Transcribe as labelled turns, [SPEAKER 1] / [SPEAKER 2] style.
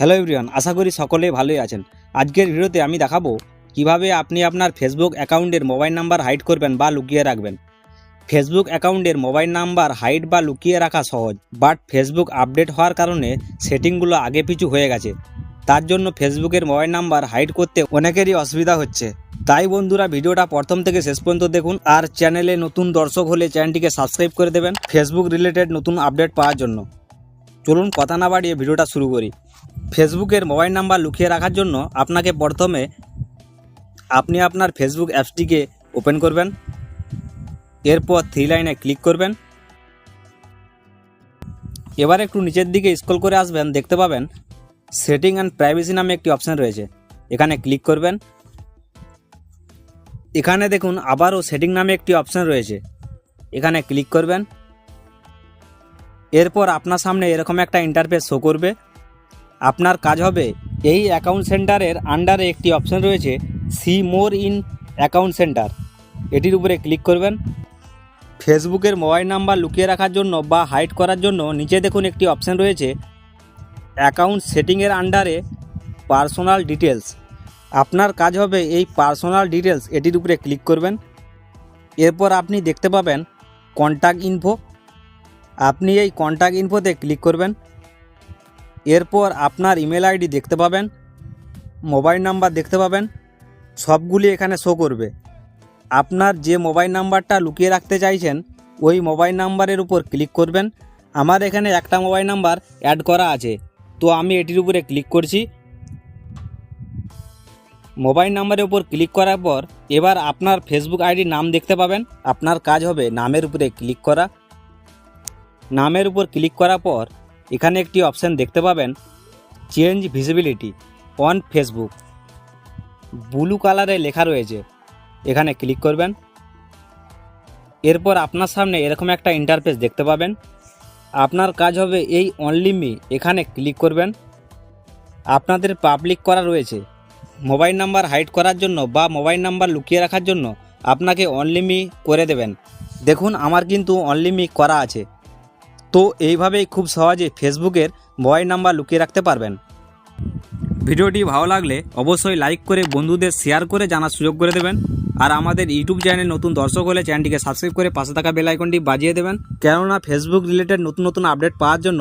[SPEAKER 1] Hello everyone আশা করি সকলেই ভালোই আছেন। আজকের ভিডিওতে আমি দেখাবো কীভাবে আপনি আপনার ফেসবুক অ্যাকাউন্টের মোবাইল নাম্বার হাইড করবেন বা লুকিয়ে রাখবেন। ফেসবুক অ্যাকাউন্টের মোবাইল নাম্বার হাইড বা লুকিয়ে রাখা সহজ বাট ফেসবুক আপডেট হওয়ার কারণে সেটিংগুলো আগে পিছু হয়ে গেছে। তার জন্য ফেসবুকের মোবাইল নাম্বার হাইড করতে অনেকেরই অসুবিধা হচ্ছে। তাই বন্ধুরা, ভিডিওটা প্রথম থেকে শেষ পর্যন্ত দেখুন আর চ্যানেলে নতুন দর্শক হলে চ্যানেলটিকে সাবস্ক্রাইব করে দেবেন ফেসবুক রিলেটেড নতুন আপডেট পাওয়ার জন্য। চলুন কথা না বাড়িয়ে ভিডিওটা শুরু করি। ফেসবুকের মোবাইল নাম্বার লুকিয়ে রাখার জন্য আপনাকে প্রথমে আপনি আপনার ফেসবুক অ্যাপসটিকে ওপেন করবেন। এরপর থ্রি লাইনে ক্লিক করবেন। এবার একটু নিচের দিকে স্ক্রল করে আসবেন, দেখতে পাবেন সেটিং অ্যান্ড প্রাইভেসি নামে একটি অপশান রয়েছে। এখানে ক্লিক করবেন। এখানে দেখুন আবারও সেটিং নামে একটি অপশান রয়েছে। এখানে ক্লিক করবেন। এরপর আপনার সামনে এরকম একটা ইন্টারফেস শো করবে। আপনার কাজ হবে। এই অ্যাকাউন্ট সেন্টারের আন্ডারে একটি অপশন রয়েছে see more in account centre এটির উপরে ক্লিক করবেন। ফেসবুকের মোবাইল নাম্বার লুকিয়ে রাখার জন্য বা হাইড করার জন্য নিচে দেখুন একটি অপশন রয়েছে অ্যাকাউন্ট সেটিংয়ের আন্ডারে পার্সোনাল ডিটেলস আপনার কাজ হবে এই পার্সোনাল ডিটেলস এটির উপরে ক্লিক করবেন। এরপর আপনি দেখতে পাবেন কন্ট্যাক্ট ইনফো আপনি এই কন্ট্যাক্ট ইনফোতে ক্লিক করবেন। এরপর আপনার ইমেল আইডি দেখতে পাবেন, মোবাইল নাম্বার দেখতে পাবেন, সবগুলি এখানে শো করবে। আপনার যে মোবাইল নাম্বারটা লুকিয়ে রাখতে চাইছেন, ওই মোবাইল নাম্বারের উপর ক্লিক করবেন। আমার এখানে একটা মোবাইল নাম্বার অ্যাড করা আছে, তো আমি এটির উপরে ক্লিক করছি। মোবাইল নাম্বারের উপর ক্লিক করার পর এবার আপনার ফেসবুক আইডির নাম দেখতে পাবেন, আপনার কাজ হবে নামের উপরে ক্লিক করা। নামের উপর ক্লিক করার পর এখানে একটি অপশান দেখতে পাবেন, change visibility on Facebook blue কালারে লেখা রয়েছে, এখানে ক্লিক করবেন। এরপর আপনার সামনে এরকম একটা ইন্টারফেস দেখতে পাবেন। আপনার কাজ হবে এই অনলি মি এখানে ক্লিক করবেন। আপনাদের পাবলিক করা রয়েছে মোবাইল নাম্বার হাইড করার জন্য বা মোবাইল নাম্বার লুকিয়ে রাখার জন্য আপনাকে অনলি মি করে দেবেন। দেখুন, আমার কিন্তু অনলি মি করা আছে। তো এইভাবেই খুব সহজে ফেসবুকের মোবাইল নাম্বার লুকিয়ে রাখতে পারবেন। ভিডিওটি ভালো লাগলে অবশ্যই লাইক করে বন্ধুদের শেয়ার করে জানার সুযোগ করে দেবেন। আর আমাদের ইউটিউব চ্যানেল নতুন দর্শক হলে চ্যানেলটিকে সাবস্ক্রাইব করে পাশে থাকা বেল আইকনটি বাজিয়ে দেবেন। কেননা, ফেসবুক রিলেটেড নতুন নতুন আপডেট পাওয়ার জন্য